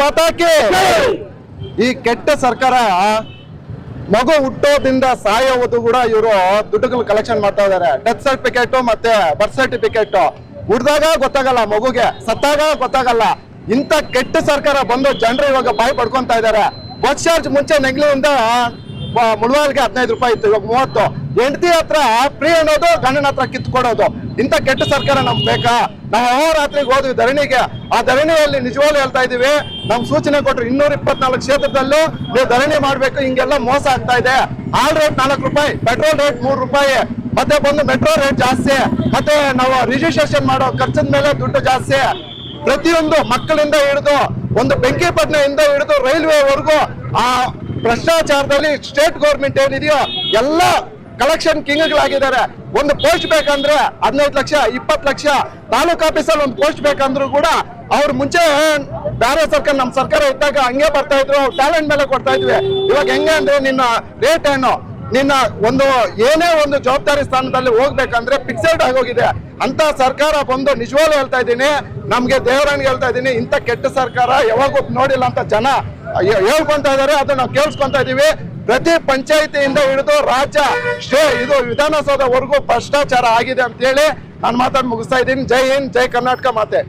ಭಾರತ್ ಈ ಕೆಟ್ಟ ಸರ್ಕಾರ ಮಗು ಹುಟ್ಟೋದ್ರಿಂದ ಸಾಯೋದು ಕೂಡ ಇವರು ದುಡ್ಡುಗಳು ಕಲೆಕ್ಷನ್ ಮಾಡ್ತಾ ಇದಾರೆ. ಡೆತ್ ಸರ್ಟಿಫಿಕೇಟ್ ಮತ್ತೆ ಬರ್ತ್ ಸರ್ಟಿಫಿಕೇಟ್ ಹುಡ್ದಾಗ ಗೊತ್ತಾಗಲ್ಲ ಮಗುಗೆ, ಸತ್ತಾಗ ಗೊತ್ತಾಗಲ್ಲ. ಇಂಥ ಕೆಟ್ಟ ಸರ್ಕಾರ ಬಂದು ಜನರು ಇವಾಗ ಬಾಯಿ ಪಡ್ಕೊಂತ ಇದಾರೆ. ಬಸ್ ಚಾರ್ಜ್ ಮುಂಚೆ ನೆಗ್ಲಿಯಿಂದ ಮುಳುವಾರಿಗೆ ಹದಿನೈದು ರೂಪಾಯಿ ಇತ್ತು, ಇವಾಗ ಮೂವತ್ತು. ಹೆಂಡತಿ ಹತ್ರ ಫ್ರೀ ಅನ್ನೋದು ಗಂಡನ ಹತ್ರ ಕಿತ್ಕೊಡೋದು. ಇಂತ ಕೆಟ್ಟ ಸರ್ಕಾರ ನಮ್ಗೆ ಬೇಕಾ? ನಾವು ರಾತ್ರಿಗೆ ಹೋದ್ವಿ ಧರಣಿಗೆ. ಆ ಧರಣಿಯಲ್ಲಿ ನಿಜವಾಗ್ಲೂ ಹೇಳ್ತಾ ಇದೀವಿ ನಮ್ ಸೂಚನೆ ಕೊಟ್ಟರು ಇನ್ನೂರ ಇಪ್ಪತ್ನಾಲ್ಕು ಕ್ಷೇತ್ರದಲ್ಲೂ ನೀವು ಧರಣಿ ಮಾಡ್ಬೇಕು, ಹಿಂಗೆಲ್ಲ ಮೋಸ ಆಗ್ತಾ ಇದೆ. ಹಾಲ್ ರೇಟ್ ನಾಲ್ಕು ರೂಪಾಯಿ ಪೆಟ್ರೋಲ್ ರೇಟ್ ಮೂರು ರೂಪಾಯಿ. ಮತ್ತೆ ಬಂದು ಮೆಟ್ರೋ ರೇಟ್ ಜಾಸ್ತಿ. ಮತ್ತೆ ನಾವು ರಿಜಿಸ್ಟ್ರೇಷನ್ ಮಾಡೋ ಖರ್ಚಿನ ಮೇಲೆ ದುಡ್ಡು ಜಾಸ್ತಿ. ಪ್ರತಿಯೊಂದು ಮಕ್ಕಳಿಂದ ಹಿಡಿದು, ಒಂದು ಬೆಂಕಿಪಟ್ಟಣದಿಂದ ಹಿಡಿದು ರೈಲ್ವೆವರೆಗೂ ಆ ಭ್ರಷ್ಟಾಚಾರದಲ್ಲಿ ಸ್ಟೇಟ್ ಗೌರ್ಮೆಂಟ್ ಏನಿದೆಯೋ ಎಲ್ಲ ಕಲೆಕ್ಷನ್ ಕಿಂಗ್ಗಳಾಗಿದ್ದಾರೆ. ಒಂದು ಪೋಸ್ಟ್ ಬೇಕಂದ್ರೆ ಹದಿನೈದು ಲಕ್ಷ, ಇಪ್ಪತ್ತು ಲಕ್ಷ, ತಾಲೂಕ್ ಆಫೀಸಲ್ಲಿ ಒಂದು ಪೋಸ್ಟ್ ಬೇಕಂದ್ರೂ ಕೂಡ ಅವ್ರು ಮುಂಚೆ ಬೇರೆ ಸರ್ಕಾರ ನಮ್ಮ ಸರ್ಕಾರ ಇದ್ದಾಗ ಹಂಗೆ ಬರ್ತಾ ಇದ್ರು ಟ್ಯಾಲೆಂಟ್ ಮೇಲೆ ಕೊಡ್ತಾ ಇದ್ವಿ. ಇವಾಗ ಹೆಂಗೆ ಅಂದ್ರೆ ನಿನ್ನ ರೇಟ್ ಏನು? ನಿನ್ನ ಒಂದು, ಏನೇ ಒಂದು ಜವಾಬ್ದಾರಿ ಸ್ಥಾನದಲ್ಲಿ ಹೋಗ್ಬೇಕಂದ್ರೆ ಫಿಕ್ಸೆಡ್ ಆಗೋಗಿದೆ ಅಂತ ಸರ್ಕಾರ ಬಂದು ನಿಜವಾಗ್ಲೂ ಹೇಳ್ತಾ ಇದ್ದೀನಿ. ನಮ್ಗೆ ದೇವರನ್ಗೆ ಹೇಳ್ತಾ ಇದ್ದೀನಿ, ಇಂಥ ಕೆಟ್ಟ ಸರ್ಕಾರ ಯಾವಾಗೂ ನೋಡಿಲ್ಲ ಅಂತ ಜನ ಹೇಳ್ಕೊಂತ ಇದಾರೆ ಅದು ನಾವು ಕೇಳಿಸ್ಕೊಂತ ಇದೀವಿ ಪ್ರತಿ ಪಂಚಾಯತಿಯಿಂದ ಹಿಡಿದು ರಾಜ್ಯ, ಶ್ರೇ, ಇದು ವಿಧಾನಸೌಧವರೆಗೂ ಭ್ರಷ್ಟಾಚಾರ ಆಗಿದೆ ಅಂತ ಹೇಳಿ ನಾನು ಮಾತಾಡಿ ಮುಗಿಸ್ತಾ ಇದ್ದೀನಿ. ಜೈ ಹಿಂದ್, ಜೈ ಕರ್ನಾಟಕ ಮಾತೆ.